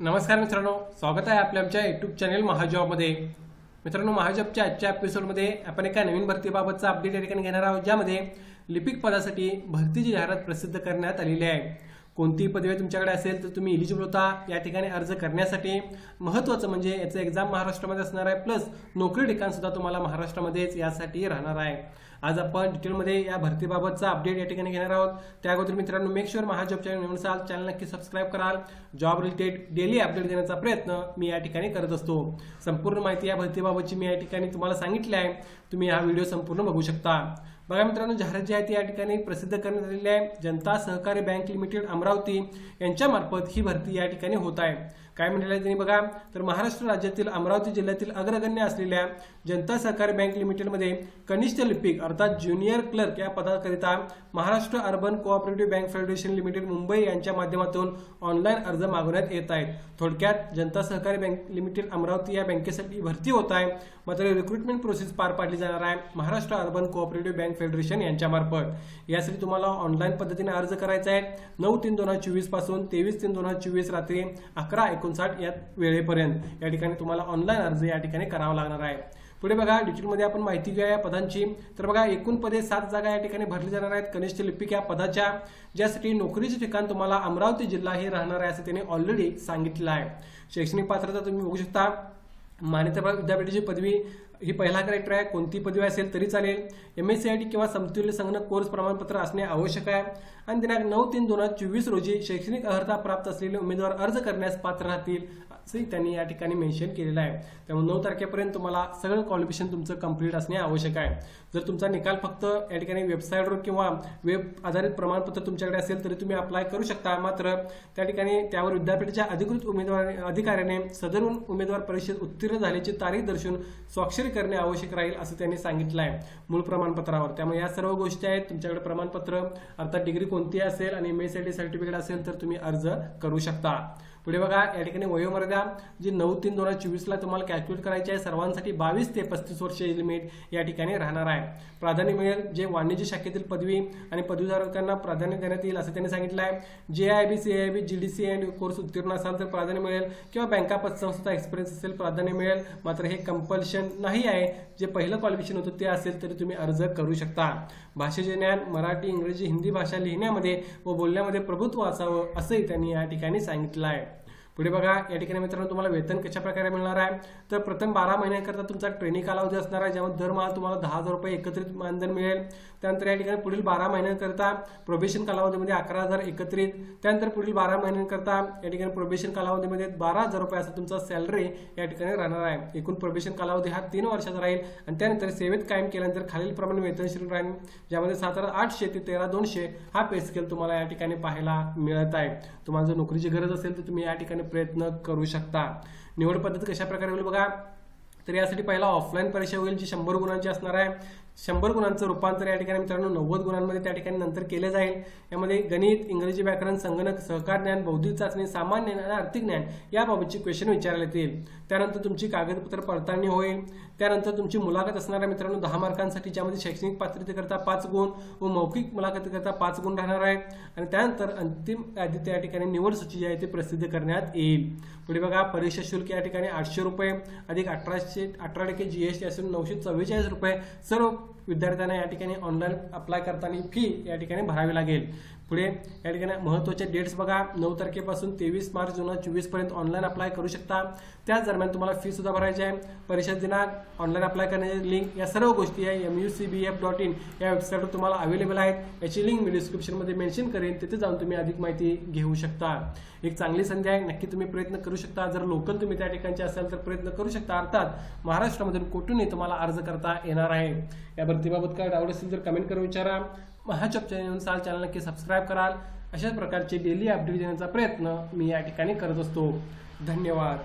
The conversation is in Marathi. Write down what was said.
नमस्कार मित्रांनो स्वागत आहे आपल्या आमच्या युट्यूब चॅनेल महाजॉबमध्ये. मित्रांनो महाजॉबच्या आजच्या एपिसोडमध्ये आपण एका नवीन भरतीबाबतचा अपडेट या ठिकाणी घेणार आहोत ज्यामध्ये लिपिक पदासाठी भरतीची जाहिरात प्रसिद्ध करण्यात आलेली आहे. कोणतीही पदवी तुमच्याकडे असेल तर तुम्ही इलिजिबल होता. या ठिकाणी अर्ज करण्यासाठी महत्त्वाचं म्हणजे याचं एक्झाम महाराष्ट्रामध्ये असणार आहे प्लस नोकरी ठिकाण सुद्धा तुम्हाला महाराष्ट्रामध्येच यासाठी राहणार आहे. आज आपण डिटेलमध्ये या भरतीबाबतचा अपडेट या ठिकाणी घेणार आहोत. त्या अगोदर मित्रांनो मेक शुअर महाजॉब चॅनल नवीन असाल चॅनल नक्की सबस्क्राईब कराल. जॉब रिलेटेड डेली अपडेट देण्याचा प्रयत्न मी या ठिकाणी करत असतो. संपूर्ण माहिती या भरतीबाबतची मी या ठिकाणी तुम्हाला सांगितली आहे. तुम्ही हा व्हिडिओ संपूर्ण बघू शकता. बघा मित्रांनो जाहिरात जी आहे ती या ठिकाणी प्रसिद्ध करण्यात आलेली आहे. जनता सहकारी बँक लिमिटेड अमरावती यांच्यामार्फत ही भरती या ठिकाणी होत आहे. काय म्हटलेलं आहे त्यांनी बघा तर महाराष्ट्र राज्यातील अमरावती जिल्ह्यातील अग्रगण्य असलेल्या जनता सहकारी बँक लिमिटेडमध्ये कनिष्ठ लिपिक अर्थात ज्युनियर क्लर्क या पदाकरिता Maharashtra urban cooperative bank federation limited Mumbai यांच्या माध्यमातून ऑनलाईन अर्ज मागवण्यात येत आहेत. थोडक्यात जनता सहकारी बँक लिमिटेड अमरावती या बँकेसाठी भरती होत आहे मात्र रिक्रुटमेंट प्रोसेस पार पाडली जाणार आहे Maharashtra urban cooperative bank federation यांच्यामार्फत यासाठी तुम्हाला ऑनलाईन पद्धतीने अर्ज करायचा आहे. नऊ तीन दोन हजार चोवीसपासून तेवीस तीन दोन हजार चोवीस रात्री अकरा एकोणसाठ या वेळेपर्यंत. या ठिकाणी तुम्हाला ऑनलाईन अर्ज या ठिकाणी करावा लागणार आहे. पुढे बघा डिटेलमध्ये आपण माहिती घेऊया या पदांची. तर बघा एकूण पदे सात जागा या ठिकाणी भरली जाणार आहेत. कनिष्ठ लिपिक या पदाच्या ज्यासाठी नोकरीचे ठिकाण तुम्हाला अमरावती जिल्हा हे राहणार आहे असं त्यांनी ऑलरेडी सांगितलं आहे. शैक्षणिक पात्रता तुम्ही बघू शकता. मान्यता विद्यापीठाची पदवी ही पहिला करेक्टर आहे. कोणती पदवी असेल तरी चालेल. M S C I T किंवा समतुल्य संगणक कोर्स प्रमाणपत्र असणे आवश्यक आहे. आणि दिनांक नऊ तीन दोन हजार चोवीस रोजी शैक्षणिक अर्हता प्राप्त असलेले उमेदवार अर्ज करण्यास पात्र राहतील असंही त्यांनी या ठिकाणी मेन्शन केलेलं आहे. त्यामुळे नऊ तारखेपर्यंत तुम्हाला सगळं क्वालिफिकेशन तुमचं कंप्लीट असणे आवश्यक आहे. जर तुमचा निकाल फक्त या ठिकाणी वेबसाईटवर किंवा वेब आधारित प्रमाणपत्र तुमच्याकडे असेल तरी तुम्ही अप्लाय करू शकता. मात्र त्या ठिकाणी त्यावर विद्यापीठाच्या अधिकृत उमेदवार अधिकाऱ्याने सदर उमेदवार परीक्षेत उत्तीर्ण झाल्याची तारीख दर्शवून स्वाक्षरी करणे आवश्यक राहील असं त्यांनी सांगितलं आहे मूळ प्रमाणपत्रावर. त्यामुळे या सर्व गोष्टी आहेत. तुमच्याकडे प्रमाणपत्र अर्थात डिग्री कोणती असेल आणि M S I T certificate असेल तर तुम्ही अर्ज करू शकता. पुढे बघा या ठिकाणी वयोमर्यादा जी नऊ तीन दोन हजार चोवीसला तुम्हाला कॅल्क्युलेट करायची आहे सर्वांसाठी बावीस ते पस्तीस वर्ष लिमिट या ठिकाणी राहणार आहे. प्राधान्य मिळेल जे वाणिज्य शाखेतील पदवी आणि पदवीधारकांना प्राधान्य देण्यात येईल असं त्यांनी सांगितलं आहे. जे I B C I B G D C and course उत्तीर्ण असाल तर प्राधान्य मिळेल. किंवा बँका पतसंस्था एक्सपिरियन्स असेल प्राधान्य मिळेल. मात्र हे कंपल्शन नाही आहे. जे पहिलं क्वालिफिकेशन होतं ते असेल तरी तुम्ही अर्ज करू शकता. भाषेचे ज्ञान मराठी इंग्रजी हिंदी भाषा लिहिण्यामध्ये व बोलण्यामध्ये प्रभुत्व असावं असंही त्यांनी या ठिकाणी सांगितलं आहे. पुढे बघा या ठिकाणी मित्रांनो तुम्हाला वेतन कशा प्रकारे मिळणार आहे? तर प्रथम बारा महिन्यांकरता तुमचा ट्रेनिंग कालावधी असणार आहे ज्यामध्ये दरमहा तुम्हाला दहा हजार रुपये एकत्रित मानधन मिळेल. त्यानंतर या ठिकाणी पुढील बारा महिन्यांकरता प्रोबेशन कालावधीमध्ये अकरा हजार एकत्रित. त्यानंतर पुढील बारा महिन्यांकरता या ठिकाणी प्रोबेशन कालावधीमध्ये बारा हजार रुपये असा तुमचा सॅलरी या ठिकाणी राहणार आहे. एकूण प्रोबेशन कालावधी हा तीन वर्षाचा राहील आणि त्यानंतर सेवेत कायम केल्यानंतर खालीलप्रमाणे वेतनशील राहील ज्यामध्ये सात हजार आठशे ते तेरा दोनशे हा पे स्केल तुम्हाला या ठिकाणी पाहायला मिळत आहे. तुम्हाला जर नोकरीची गरज असेल तर तुम्ही या ठिकाणी प्रयत्न करू शकता. निवड पद्धत कशा प्रकारे होईल बघा? तर यासाठी पहिला ऑफलाईन परीक्षा होईल जी शंभर गुणांची असणार आहे. शंभर गुणांचं रूपांतर या ठिकाणी मित्रांनो नव्वद गुणांमध्ये त्या ठिकाणी नंतर केले जाईल. यामध्ये गणित इंग्रजी व्याकरण संगणक सहकार ज्ञान बौद्धिक चाचणी सामान्य ज्ञान आणि आर्थिक ज्ञान याबाबतची क्वेश्चन विचारले येतील त्यानंतर तुमची कागदपत्र पडताळणी होईल. त्यानंतर तुमची मुलाखत असणाऱ्या मित्रांनो दहा मार्कांसाठी ज्यामध्ये शैक्षणिक पात्रतेकरता पाच गुण व मौखिक मुलाखतीकरता पाच गुण राहणार आहेत. आणि त्यानंतर अंतिम यादी त्या ठिकाणी निवड सूची जी आहे ती प्रसिद्ध करण्यात येईल. पुढे बघा परीक्षा शुल्क या ठिकाणी आठशे रुपये अधिक अठराशे अठरा टक्के जीएसटी असून नऊशे चव्वेचाळीस रुपये. सर्व विद्यार्थ्यांना या ठिकाणी ऑनलाईन अप्लाय करताना फी या ठिकाणी भरावी लागेल. पुढे या ठिकाणी महत्त्वाचे डेट्स बघा. नऊ तारखेपासून तेवीस मार्च दोन हजार चोवीसपर्यंत ऑनलाईन अप्लाय करू शकता. त्याच दरम्यान तुम्हाला फी सुद्धा भरायची आहे. परीक्षा दिनांक ऑनलाईन अप्लाय करण्याची लिंक या सर्व गोष्टी आहे M U C B F dot in या वेबसाईटवर तुम्हाला अवेलेबल आहेत. याची लिंक मी डिस्क्रिप्शनमध्ये मेन्शन करेन. तिथे जाऊन तुम्ही अधिक माहिती घेऊ शकता. एक चांगली संधी आहे. नक्की तुम्ही प्रयत्न करू शकता. जर लोकल तुम्ही त्या ठिकाणचे असाल तर प्रयत्न करू शकता. अर्थात महाराष्ट्रामधून कुठूनही तुम्हाला अर्ज करता येणार आहे. या भरतीबाबत काय डाऊट असेल तर कमेंट करून विचारा. महाचप चॅनल साल चॅनल नक्की सबस्क्राईब कराल अशाच प्रकारचे डेली अपडेट देण्याचा प्रयत्न मी या ठिकाणी करत असतो. धन्यवाद.